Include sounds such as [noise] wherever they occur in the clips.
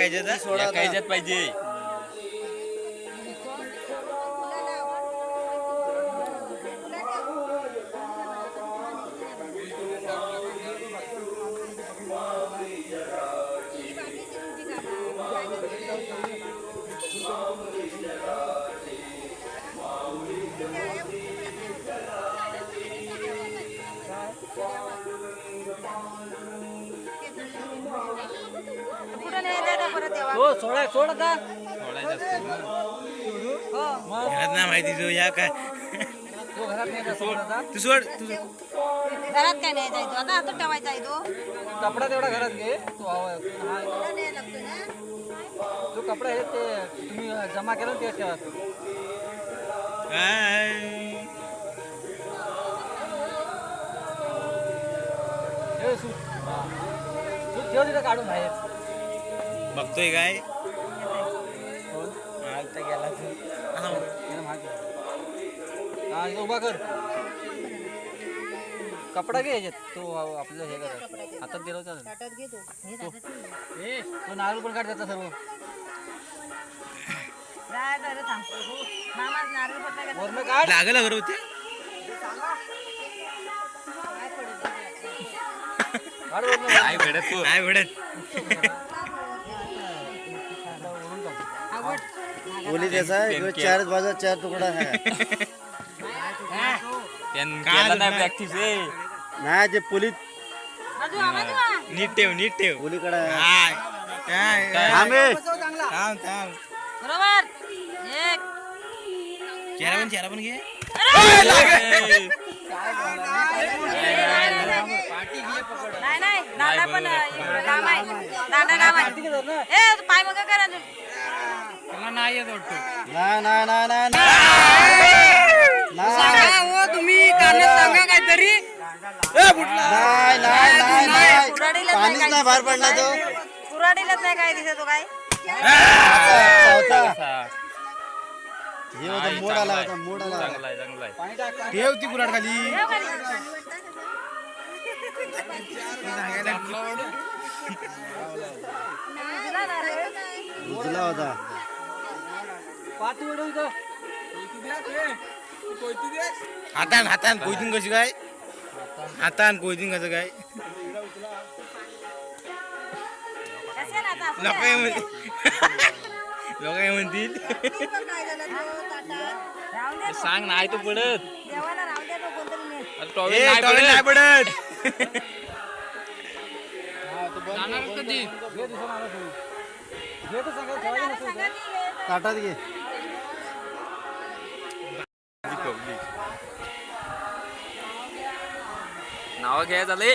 कायद्यात कायद्यात पाहिजे. हो सोडा सोड आता सोडायचं असतं ना. हो मग घरात नाही माहिती तू या काय? तो घरात नाही का सोड आता तू सोड तू घरात काय नाही जायचो आता आता ठेवायचा आहे तो? कपडा तेवढा घरात घे. तो हवा हा. कुठं नाही लागतो ना? जो कपडा आहे ते तुम्ही जमा केला ना ते ठेवा. काय? हे सूट सूट ठेव तिथं काढून बाहेर. बघतोय काय? हो. गेला हा. हा. उभा कर. कपडा घे ह्याच्यात तो आपलं हे कर. हातात दिलं चालेल. हे तो नारळ पण काढ त्याचा सर्व. काढ. लागल अगर होते काय भेटत. तू काय भेटत. [laughs] बोली त्याचा ह्यो चार बाजा चार तुकडा आहे केला नाही. प्रॅक्टिस ए नाही ते पोलीस नीट ठेव नीट ठेव पोलीकडे काय काय? थांब. थांब थांब बरोबर एक चेहरा पण चेहरा पण घे ए, दांडा पण लांब आहे. दांडा लांब आहे. ए तू पाय मग करा अजून नाही नाही नाही नाही नाही सांगा हो तुम्ही कारण सांगा काहीतरी. नाही नाही नाही नाही कुऱ्हाडीलाच पाणीच नाही नाही बाहेर पडला तो. कुराडीलाच नाही काय दिसत काय. हे होता मोड आला होता. मोड आला चांगला आहे चांगला आहे. पाणी टाक. पाणी. ठेव ती कुराड खाली. उचला होता पाच वेळ इथं हातान हातान कोयतीन कशी काय हातान कोयतीन कसं काय लोक काय? म्हणतील लोक काय म्हणतील. सांग नाही तो पडत टॉवेल नाही पडत ताटात घे. नाव घ्याय झाले.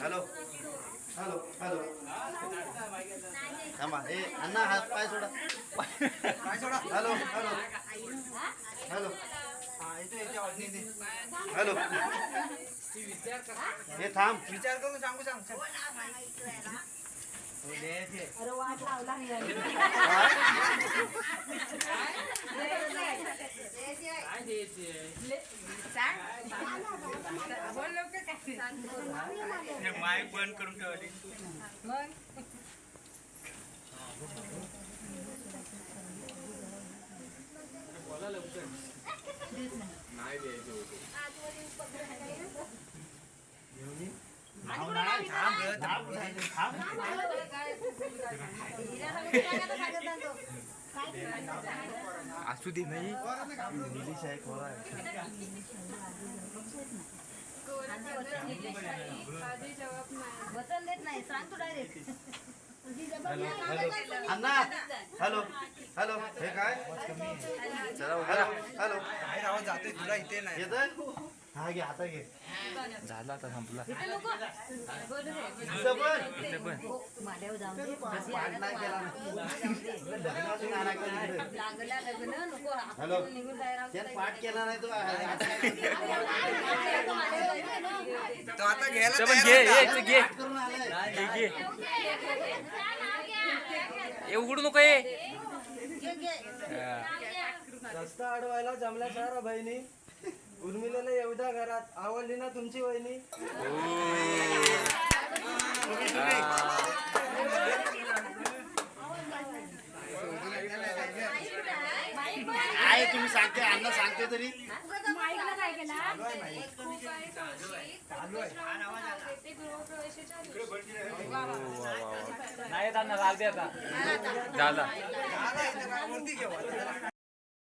हॅलो. Hello hello. थांबा हे अण्णा हात पाय सोडा. पाय सोडा. Hello hello. हॅलो. हॅलो. हे थांब. विचार करून सांगू सांग. अरे वाट लावला नाही याने. माईक बंद करून ठेवली हिला सांगून सांगायचं सांगत नाही तो. असू दे नाही इंग्लिश आहे खोरा आहे वचन देत नाही सांग तू डायरेक्ट अण्णा हॅलो हॅलो हे काय? राहा. हॅलो बाहेर आवाज जातोय तुला इथे नाही. हा घे आता घे झाला आता संपला इथं पण जाऊन दे लग्न नको हॅलो आपण निघून जायला त्यात पाठ केला नाही तो तो आता घ्यायला इथे पण तयार घे होता. ये, इथे घे करून आलाय घे घे हे उघडू नको रस्ता अडवायला जमल्या सारा बहिणी उर्मिलेला एवढ्या घरात आवडली ना तुमची वहिनी? आहे तुम्ही सांगते? अण्णा सांगते तरी. नाही द्या आता. झाला